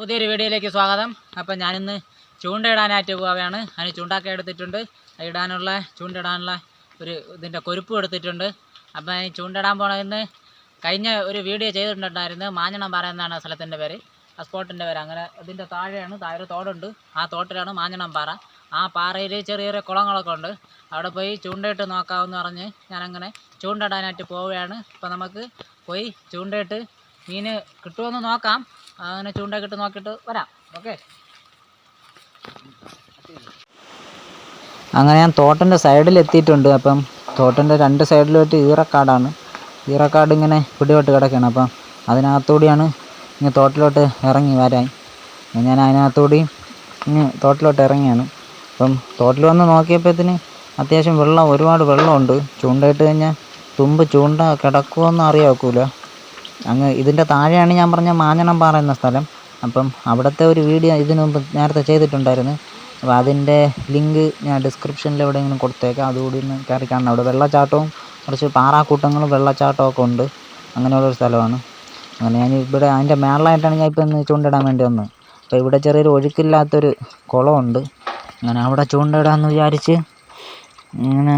പുതിയൊരു വീഡിയോയിലേക്ക് സ്വാഗതം. അപ്പം ഞാനിന്ന് ചൂണ്ടയിടാനായിട്ട് പോവുകയാണ്. അതിന് ചൂണ്ടാക്കി എടുത്തിട്ടുണ്ട്. ഇടാനുള്ള ചൂണ്ടയിടാനുള്ള ഒരു ഇതിന്റെ കൊരുപ്പ് എടുത്തിട്ടുണ്ട്. അപ്പം ഈ ചൂണ്ടയിടാൻ പോണതിന്ന് കഴിഞ്ഞ ഒരു വീഡിയോ ചെയ്തിട്ടുണ്ടായിരുന്നു. മാഞ്ഞണം പാറ എന്നാണ് സ്ഥലത്തിന്റെ പേര്. ആ സ്പോട്ടിന്റെ പേര്. അങ്ങനെ ഇതിന്റെ താഴെയാണ് താഴെ ഒരു തോടുണ്ട്. ആ തോട്ടിലാണ് മാഞ്ഞണം പാറ. ആ പാറയിൽ ചെറിയ ചെറിയ കുളങ്ങളൊക്കെ ഉണ്ട്. അവിടെ പോയി ചൂണ്ടയിട്ട് നോക്കാമെന്ന് പറഞ്ഞ് ഞാനങ്ങനെ ചൂണ്ടയിടാനായിട്ട് പോവുകയാണ്. അപ്പം നമുക്ക് പോയി ചൂണ്ടയിട്ട് മീൻ കിട്ടുമെന്ന് നോക്കാം. അങ്ങനെ ചൂണ്ടൊക്കെ ഇട്ട് നോക്കിയിട്ട് വരാം. ഓക്കെ. അങ്ങനെ ഞാൻ തോട്ടന്റെ സൈഡിൽ എത്തിയിട്ടുണ്ട്. അപ്പം തോട്ടന്റെ രണ്ട് സൈഡിലോട്ട് ഈറക്കാടാണ്. ഈറക്കാട് ഇങ്ങനെ പിടിപെട്ട് കിടക്കുകയാണ്. അപ്പം അതിനകത്തൂടിയാണ് ഇങ്ങനെ തോട്ടിലോട്ട് ഇറങ്ങി വരാൻ. ഞാൻ അതിനകത്തൂടി ഇങ്ങനെ തോട്ടിലോട്ട് ഇറങ്ങിയാണ്. അപ്പം തോട്ടിൽ വന്ന് നോക്കിയപ്പോഴത്തേന് അത്യാവശ്യം വെള്ളം ഒരുപാട് വെള്ളമുണ്ട്. ചൂണ്ടയിട്ട് കഴിഞ്ഞാൽ തുമ്പ് ചൂണ്ട കിടക്കുമോ എന്ന് ഒക്കില്ല. അങ്ങ് ഇതിന്റെ താഴെയാണ് ഞാൻ പറഞ്ഞ മാഞ്ഞണം പാറ എന്ന സ്ഥലം. അപ്പം അവിടുത്തെ ഒരു വീഡിയോ ഇതിനു മുമ്പ് നേരത്തെ ചെയ്തിട്ടുണ്ടായിരുന്നു. അപ്പോൾ അതിന്റെ ലിങ്ക് ഞാൻ ഡിസ്ക്രിപ്ഷനിൽ എവിടെയെങ്കിലും കൊടുത്തേക്കാം. അതുകൂടി ഒന്ന് കയറി കാണണം. അവിടെ വെള്ളച്ചാട്ടവും കുറച്ച് പാറാക്കൂട്ടങ്ങളും വെള്ളച്ചാട്ടവും ഒക്കെ ഉണ്ട് അങ്ങനെയുള്ളൊരു സ്ഥലമാണ്. അങ്ങനെ ഞാൻ ഇവിടെ അതിന്റെ മേളിലായിട്ടാണ് ഞാൻ ഇപ്പോൾ ഇന്ന് ചൂണ്ടിടാൻ വേണ്ടി വന്നത്. അപ്പോൾ ഇവിടെ ചെറിയൊരു ഒഴുക്കില്ലാത്തൊരു കുളമുണ്ട്. അങ്ങനെ അവിടെ ചൂണ്ടയിടാമെന്ന് വിചാരിച്ച് ഇങ്ങനെ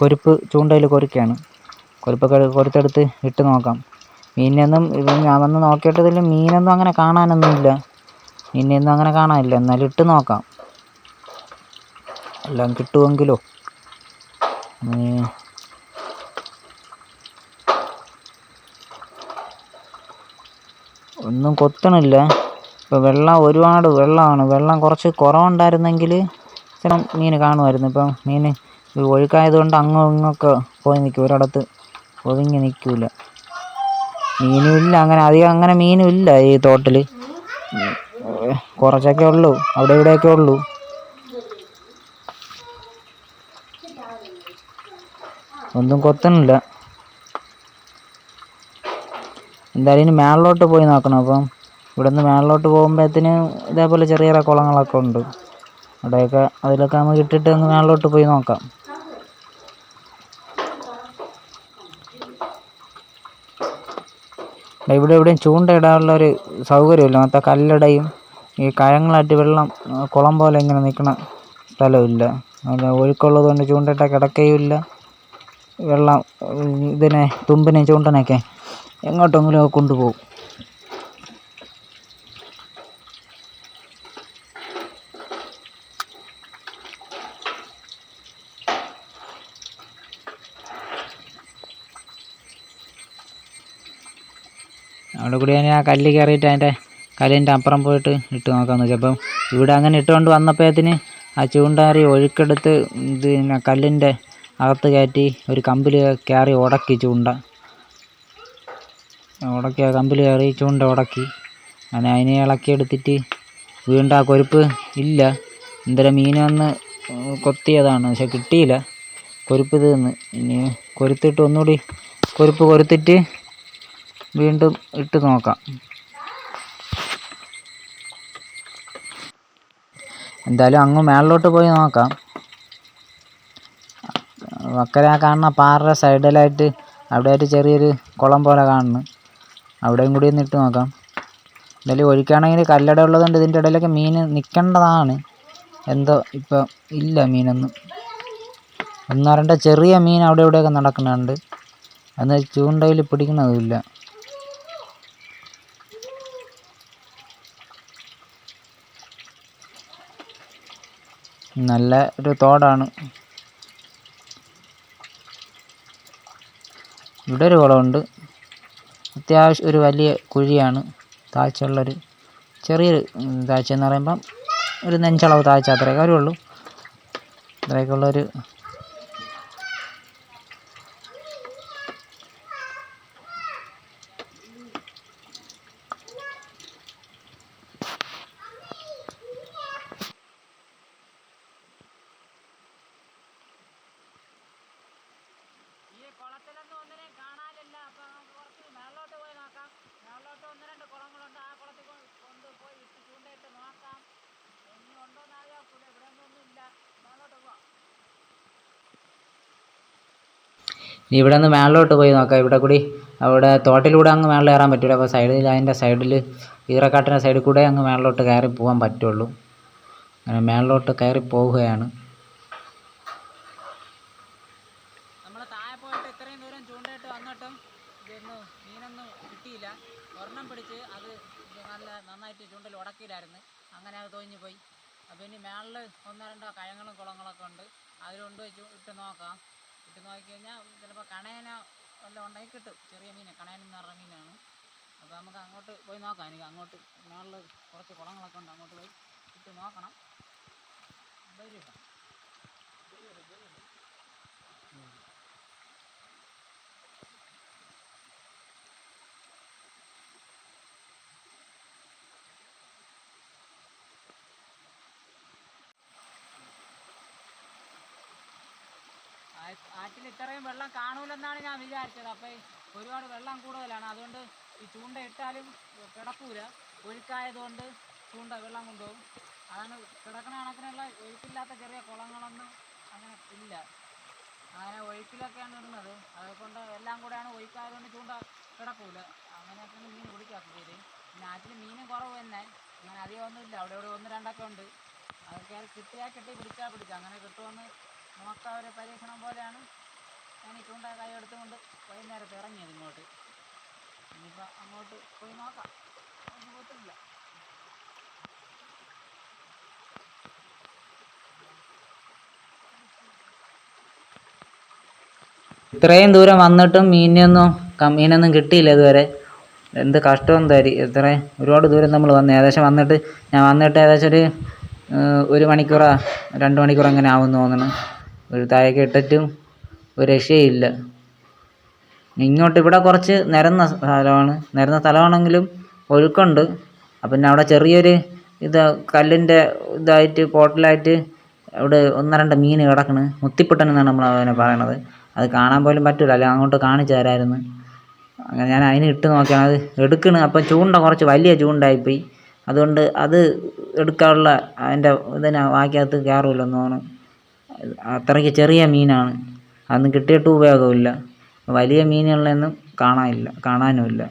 കൊരുപ്പ് ചൂണ്ടയിൽ കൊരുക്കുകയാണ് കൊരുപ്പൊക്കെ കൊരുത്തെടുത്ത് ഇട്ട് നോക്കാം. മീനിനൊന്നും ഇത് ഞാൻ വന്ന് നോക്കിയിട്ടതിൽ മീനൊന്നും അങ്ങനെ കാണാനൊന്നുമില്ല. മീനൊന്നും അങ്ങനെ കാണാനില്ല. എന്നാലും ഇട്ട് നോക്കാം. എല്ലാം കിട്ടുമെങ്കിലോ? ഒന്നും കൊത്തണില്ല. ഇപ്പോൾ വെള്ളം ഒരുപാട് വെള്ളമാണ്. വെള്ളം കുറച്ച് കുറവുണ്ടായിരുന്നെങ്കിൽ ചില മീൻ കാണുമായിരുന്നു. ഇപ്പം മീൻ ഒഴുക്കായത് ഒഴുക്കായതുകൊണ്ട് അങ്ങും ഇങ്ങൊക്കെ പോയി നിൽക്കും. ഒരിടത്ത് ഒതുങ്ങി നിൽക്കില്ല മീനും ഇല്ല അങ്ങനെ അധികം അങ്ങനെ മീനും ഇല്ല ഈ തോട്ടിൽ കുറച്ചൊക്കെ ഉള്ളൂ അവിടെ ഇവിടെയൊക്കെ ഉള്ളൂ. ഒന്നും കൊത്തണില്ല. എന്തായാലും ഇനി മേളിലോട്ട് പോയി നോക്കണം അപ്പം ഇവിടെ നിന്ന് മേളിലോട്ട് പോകുമ്പോഴത്തേന് ഇതേപോലെ ചെറിയ ചെറിയ കുളങ്ങളൊക്കെ ഉണ്ട്. അവിടെയൊക്കെ അതിലൊക്കെ നമുക്ക് ഇട്ടിട്ട് അങ്ങ് മേളിലോട്ട് പോയി നോക്കാം. ഇവിടെ എവിടെയും ചൂണ്ടയിടാനുള്ള ഒരു സൗകര്യമില്ല. മൊത്തം കല്ലടയും ഈ കഴങ്ങളായിട്ട് വെള്ളം കുളം പോലെ ഇങ്ങനെ നിൽക്കുന്ന സ്ഥലമില്ല. അല്ല ഒഴുക്കുള്ളത് കൊണ്ട് ചൂണ്ടയിട്ടാൽ കിടക്കുകയുമില്ല. വെള്ളം ഇതിനെ തുമ്പിനെ ചൂണ്ടനെയൊക്കെ എങ്ങോട്ടെങ്കിലും കൊണ്ടുപോകും. അവിടെ കൂടി ഞാൻ ആ കല്ല് കയറിയിട്ട് അതിന്റെ കല്ലിന്റെ അപ്പുറം പോയിട്ട് ഇട്ട് നോക്കാമെന്ന് വെച്ചാൽ അപ്പം ഇവിടെ അങ്ങനെ ഇട്ടുകൊണ്ട് വന്നപ്പോഴത്തിന് ആ ചൂണ്ടാരി ഒഴുക്കെടുത്ത് പിന്നെ കല്ലിന്റെ അകത്ത് കയറ്റി ഒരു കമ്പിൽ കയറി ഉടക്കി ചൂണ്ട. ഉടക്കി ആ കമ്പിൽ കയറി ചൂണ്ട ഉടക്കി. അങ്ങനെ അതിനെ ഇളക്കിയെടുത്തിട്ട് വീണ്ടും ആ കൊരുപ്പ് ഇല്ല. എന്തായാലും മീൻ വന്ന് കൊത്തിയതാണ് പക്ഷെ കിട്ടിയില്ല. കൊരുപ്പ് തീർന്ന് ഇനി കൊരുത്തിട്ട് ഒന്നുകൂടി കൊരുപ്പ് കൊരുത്തിട്ട് വീണ്ടും ഇട്ട് നോക്കാം. എന്തായാലും അങ്ങ് മേളിലോട്ട് പോയി നോക്കാം. അക്കരെ കാണുന്ന പാറയുടെ സൈഡിലായിട്ട് അവിടെ ആയിട്ട് ചെറിയൊരു കുളം പോലെ കാണുന്നു. അവിടെയും കൂടി ഒന്ന് ഇട്ട് നോക്കാം. എന്തായാലും ഒഴിക്കുകയാണെങ്കിൽ കല്ലട ഉള്ളതുകൊണ്ട് ഇതിന്റെ ഇടയിലൊക്കെ മീൻ നിൽക്കേണ്ടതാണ്. എന്തോ ഇപ്പം ഇല്ല മീനൊന്നും. ഒന്നോ രണ്ടോ ചെറിയ മീൻ അവിടെ ഇവിടെയൊക്കെ നടക്കുന്നുണ്ട്. അന്ന് ചൂണ്ടയിൽ പിടിക്കുന്നതുമില്ല നല്ല ഒരു തോടാണ്. ഇവിടെ ഒരു കുളമുണ്ട്. അത്യാവശ്യം ഒരു വലിയ കുഴിയാണ് താഴ്ചയുള്ളൊരു ചെറിയൊരു താഴ്ച എന്ന് പറയുമ്പം ഒരു നെഞ്ചളവ് താഴ്ച അത്രയൊക്കെ വരുള്ളൂ. അത്രയൊക്കെ ഉള്ളൊരു ഉണ്ടോയെന്ന് കൂടെ ഇവിടെ മേളോട്ട് പോവാം. ഇനി ഇവിടെ നിന്ന് മേളിലോട്ട് പോയി നോക്കാം. ഇവിടെ കൂടി അവിടെ തോട്ടിലൂടെ അങ്ങ് മേളിൽ കയറാൻ പറ്റില്ല. അപ്പോൾ സൈഡിൽ അതിന്റെ സൈഡിൽ ഈറക്കാട്ടിന്റെ സൈഡിൽ കൂടെ അങ്ങ് മേളിലോട്ട് കയറി പോകാൻ പറ്റുള്ളൂ. അങ്ങനെ മേളിലോട്ട് കയറി പോവുകയാണ്. കണയന ഉണ്ടായി കിട്ടും ചെറിയ മീനെ കണയൻ എന്ന് പറഞ്ഞ മീനാണ്. അപ്പോൾ നമുക്ക് അങ്ങോട്ട് പോയി നോക്കാം. എനിക്ക് അങ്ങോട്ട് നാളിൽ കുറച്ച് കുളങ്ങളൊക്കെ ഉണ്ട്. അങ്ങോട്ട് പോയി ഇട്ട് നോക്കണം. വരൂ ആറ്റിൽ ഇത്രയും വെള്ളം കാണൂലെന്നാണ് ഞാൻ വിചാരിച്ചത്. അപ്പോൾ ഒരുപാട് വെള്ളം കൂടുതലാണ്. അതുകൊണ്ട് ഈ ചൂണ്ട ഇട്ടാലും കിടക്കൂല. ഒഴുക്കായതുകൊണ്ട് ചൂണ്ട വെള്ളം കൊണ്ടുപോകും. അതാണ് കിടക്കണ കണക്കിനുള്ള ഒഴുക്കില്ലാത്ത ചെറിയ കുളങ്ങളൊന്നും അങ്ങനെ ഇല്ല. അങ്ങനെ ഒഴുക്കിലൊക്കെയാണ് ഇടുന്നത്. അതുകൊണ്ട് എല്ലാം കൂടെയാണ് ഒഴുക്കായതുകൊണ്ട് ചൂണ്ട കിടക്കൂല. അങ്ങനെയൊക്കെയാണ് മീൻ പിടിക്കാത്തത് പിന്നെ ആറ്റിൽ മീനും കുറവ് തന്നെ. അങ്ങനെ അധികം ഒന്നുമില്ല. അവിടെ ഇവിടെ ഒന്ന് രണ്ടൊക്കെ ഉണ്ട്. അതൊക്കെ കിട്ടിയാൽ കിട്ടി പിടിച്ചാൽ പിടിച്ചാൽ. അങ്ങനെ കിട്ടുമെന്ന് നോക്കാം ഒരു പരീക്ഷണം പോലെയാണ്. ഞാൻ ഈ ചൂണ്ട കൈ എടുത്തുകൊണ്ട് വൈകുന്നേരത്ത് ഇറങ്ങിയത് ഇങ്ങോട്ട്. ഇനിയിപ്പോൾ അങ്ങോട്ട് പോയി നോക്കാം. ഒന്നും കുഴപ്പമില്ല ഇത്രയും ദൂരം വന്നിട്ടും മീനൊന്നും മീനൊന്നും കിട്ടിയില്ല ഇതുവരെ. എന്ത് കഷ്ടം തരി ഇത്രയും ഒരുപാട് ദൂരം നമ്മൾ വന്നു. ഏകദേശം വന്നിട്ട് ഞാൻ വന്നിട്ട് ഏകദേശം ഒരു ഒരു മണിക്കൂറാ രണ്ട് മണിക്കൂർ അങ്ങനെ ആവും തോന്നുന്നു. ഒരു താഴേക്ക് ഇട്ടിട്ടും ഒരു രക്ഷയില്ല. ഇങ്ങോട്ട് ഇവിടെ കുറച്ച് നിരന്ന സ്ഥലമാണ്. നിരന്ന സ്ഥലമാണെങ്കിലും ഒഴുക്കുണ്ട്. അപ്പം പിന്നെ അവിടെ ചെറിയൊരു ഇത് കല്ലിന്റെ ഇതായിട്ട് പോട്ടലായിട്ട് അവിടെ ഒന്ന് രണ്ട് മീൻ കിടക്കണ്. മുത്തിപ്പൊട്ടൻ എന്നാണ് നമ്മൾ അതിനെ പറയണത്. അത് കാണാൻ പോലും പറ്റില്ല അല്ലെങ്കിൽ അങ്ങോട്ട് കാണിച്ചു തരായിരുന്നു. അങ്ങനെ ഞാൻ അതിന് ഇട്ട് നോക്കിയാണ്. അത് എടുക്കണ്. അപ്പം ചൂണ്ട കുറച്ച് വലിയ ചൂണ്ടായിപ്പോയി. അതുകൊണ്ട് അത് എടുക്കാനുള്ള അതിന്റെ ഇതിനെ വാക്കിയകത്ത് കയറില്ലെന്ന് തോന്നുന്നു. അത്രയ്ക്ക് ചെറിയ മീനാണ്. അതൊന്നും കിട്ടിയിട്ട് ഉപയോഗമില്ല വലിയ മീനുകളെയൊന്നും കാണാനില്ല കാണാനുമില്ല.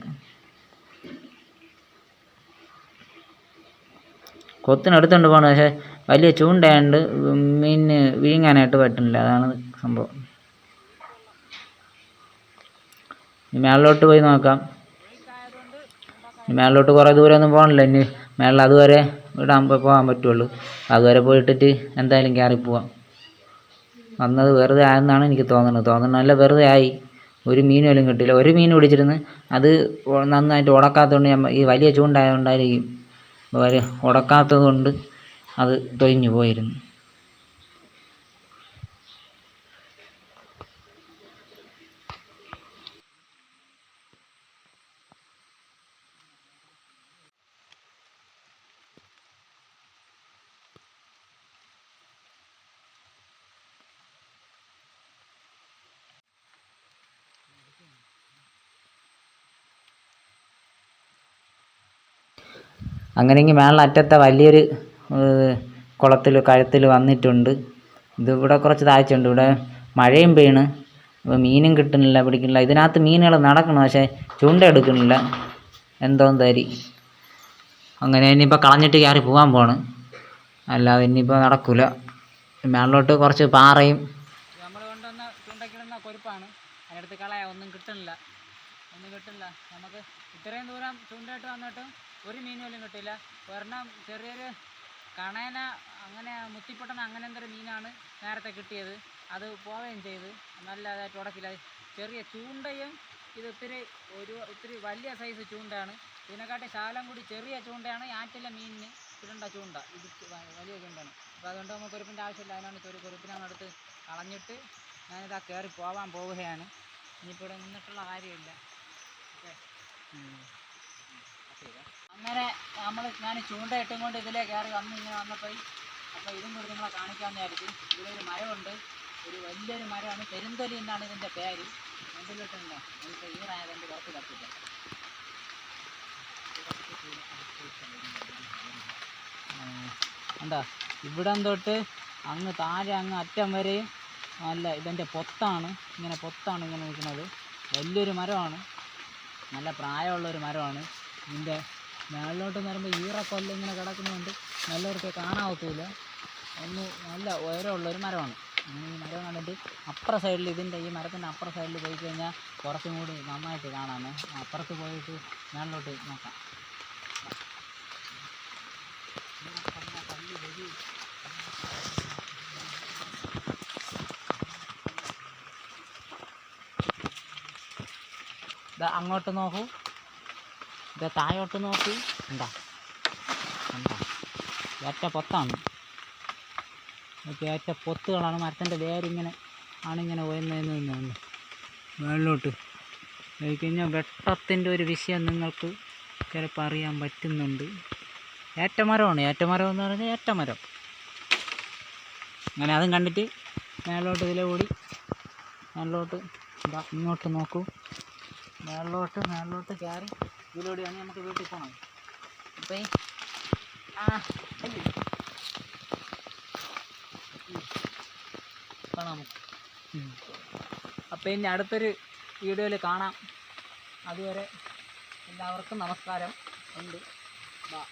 കൊത്തിനെടുത്തുകൊണ്ട് പോകണം പക്ഷേ വലിയ ചൂണ്ടയായതുകൊണ്ട് മീനിന് വീങ്ങാനായിട്ട് പറ്റുന്നില്ല. അതാണ് സംഭവം. മേളിലോട്ട് പോയി നോക്കാം. മേളിലോട്ട് കുറേ ദൂരമൊന്നും പോകണില്ല ഇനി മേളിൽ അതുവരെ ഇടാൻ പോകാൻ പറ്റുള്ളൂ. അതുവരെ പോയിട്ടിട്ട് എന്തായാലും കയറി പോവാം വന്നത് വെറുതെ ആയെന്നാണ് എനിക്ക് തോന്നുന്നത്. തോന്നുന്നത് നല്ല വെറുതെ ആയി. ഒരു മീൻ പോലും കിട്ടിയില്ല. ഒരു മീൻ പിടിച്ചിരുന്ന് അത് നന്നായിട്ട് ഉടക്കാത്തതുകൊണ്ട് ഞാൻ ഈ വലിയ ചൂണ്ടായതുകൊണ്ടായിരിക്കും ഉടക്കാത്തതുകൊണ്ട് ഉടക്കാത്തത് കൊണ്ട് അത് തൊഴിഞ്ഞു പോയിരുന്നു. അങ്ങനെയെങ്കിൽ മേളിൽ അറ്റത്തെ വലിയൊരു കുളത്തിൽ കഴുത്തിൽ വന്നിട്ടുണ്ട്. ഇതിവിടെ കുറച്ച് താഴ്ചയുണ്ട്. ഇവിടെ മഴയും പെയ്യണ്. ഇപ്പോൾ മീനും കിട്ടുന്നില്ല പിടിക്കുന്നില്ല. ഇതിനകത്ത് മീനുകൾ നടക്കണം പക്ഷേ ചൂണ്ട എടുക്കുന്നില്ല. എന്തോ തരി. അങ്ങനെ ഇനിയിപ്പോൾ കളഞ്ഞിട്ട് കയറി പോകാൻ പോണ് അല്ലാതെ ഇനിയിപ്പോൾ നടക്കില്ല മേളിലോട്ട് കുറച്ച് പാറയും നമ്മൾ ഒന്നും കിട്ടുന്നില്ല. ഒന്നും കിട്ടില്ല നമുക്ക് ഇത്രയും ദൂരം ചൂണ്ടയിട്ട് വന്നിട്ടും ഒരു മീൻ പോലും കിട്ടില്ല ഒരെണ്ണം ചെറിയൊരു കണേന അങ്ങനെ മുത്തിപ്പൊട്ടൻ അങ്ങനെ എന്തൊരു മീനാണ് നേരത്തെ കിട്ടിയത്. അത് പോവുകയും ചെയ്ത്. നല്ലതായിട്ട് ഉടക്കില്ല. ചെറിയ ചൂണ്ടയും ഇത് ഒത്തിരി ഒരു ഒത്തിരി വലിയ സൈസ് ചൂണ്ടയാണ്. ഇതിനെക്കാട്ടി ശാലം കൂടി ചെറിയ ചൂണ്ടയാണ് ആറ്റിലെ മീനിന് ഇടേണ്ട ചൂണ്ട. ഇത് വലിയ ചൂണ്ടയാണ്. അപ്പോൾ അതുകൊണ്ട് നമുക്ക് കുരുപ്പിന്റെ ആവശ്യമില്ല. അതിനാണ് ഒരു അടുത്ത് കളഞ്ഞിട്ട് ഞാനിതാ കയറി പോവാൻ പോവുകയാണ്. ഇനിയിപ്പോൾ ഇവിടെ നിന്നിട്ടുള്ള കാര്യമില്ല. ഓക്കെ. അങ്ങനെ നമ്മൾ ഞാൻ ചൂണ്ട ഇട്ടും കൊണ്ട് ഇതിലേ കയറി വന്ന് ഇങ്ങനെ വന്നപ്പോൾ അപ്പോൾ ഇതും കൂടി നിങ്ങളെ കാണിക്കാമെന്ന് വിചാരിച്ചു ഇതിലൊരു മരമുണ്ട്. ഒരു വലിയൊരു മരമാണ്. പെരുന്തൊലി എന്നാണ് ഇതിന്റെ പേര്. മുമ്പിലിട്ടുണ്ട്? നമുക്ക് എന്റെ പുറത്ത് കത്തില്ല എന്താ? ഇവിടം തൊട്ട് അങ്ങ് താഴെ അങ്ങ് അറ്റം വരെയും നല്ല ഇതിന്റെ പൊത്താണ്. ഇങ്ങനെ പൊത്താണ് ഇങ്ങനെ നിൽക്കുന്നത്. വലിയൊരു മരമാണ്. നല്ല പ്രായമുള്ള ഒരു മരമാണ്. ഇതിന്റെ മേളിലോട്ട് എന്ന് പറയുമ്പോൾ ഈറക്കൊല്ലം ഇങ്ങനെ കിടക്കുന്നുണ്ട് നല്ലവർക്ക് കാണാവത്തൂല ഒന്ന് നല്ല ഉയരമുള്ള ഒരു മരമാണ്. ഈ മരം കണ്ടിട്ട് അപ്പുറ സൈഡിൽ ഇതിന്റെ ഈ മരത്തിന്റെ അപ്പുറ സൈഡിൽ പോയി കഴിഞ്ഞാൽ കുറച്ചും കൂടി നന്നായിട്ട് കാണാമേ. അപ്പുറത്ത് പോയിട്ട് മേളിലോട്ട് നോക്കാം. അങ്ങോട്ട് നോക്കൂ. ഇതാ താഴോട്ട് നോക്കി. എന്താ എന്താ ഏറ്റ പൊത്താണ്. ഒറ്റ പൊത്തുകളാണ് മരത്തിന്റെ വേരിങ്ങനെ ആണിങ്ങനെ ഉയർന്നതെന്ന് തന്നെയാണ് മേളിലോട്ട്. കഴിഞ്ഞാൽ വെട്ടത്തിന്റെ ഒരു വിഷയം നിങ്ങൾക്ക് ചിലപ്പോൾ അറിയാൻ പറ്റുന്നുണ്ട്. ഏറ്റമരമാണ്. ഏറ്റമരം എന്ന് പറഞ്ഞാൽ ഏറ്റമരം. അങ്ങനെ അതും കണ്ടിട്ട് മേലോട്ട് ഇതിലെ കൂടി മേലോട്ട് ഇങ്ങോട്ട് നോക്കൂ. മേളിലോട്ട് മേളിലോട്ട് കയറി. ഇതിലൂടെയാണ് നമുക്ക് വീട്ടിൽ പോകണം അപ്പം ആ. കാണാം. അപ്പം ഇനി അടുത്തൊരു വീഡിയോയിൽ കാണാം. അതുവരെ എല്ലാവർക്കും നമസ്കാരം. ഉണ്ട്. ബാ.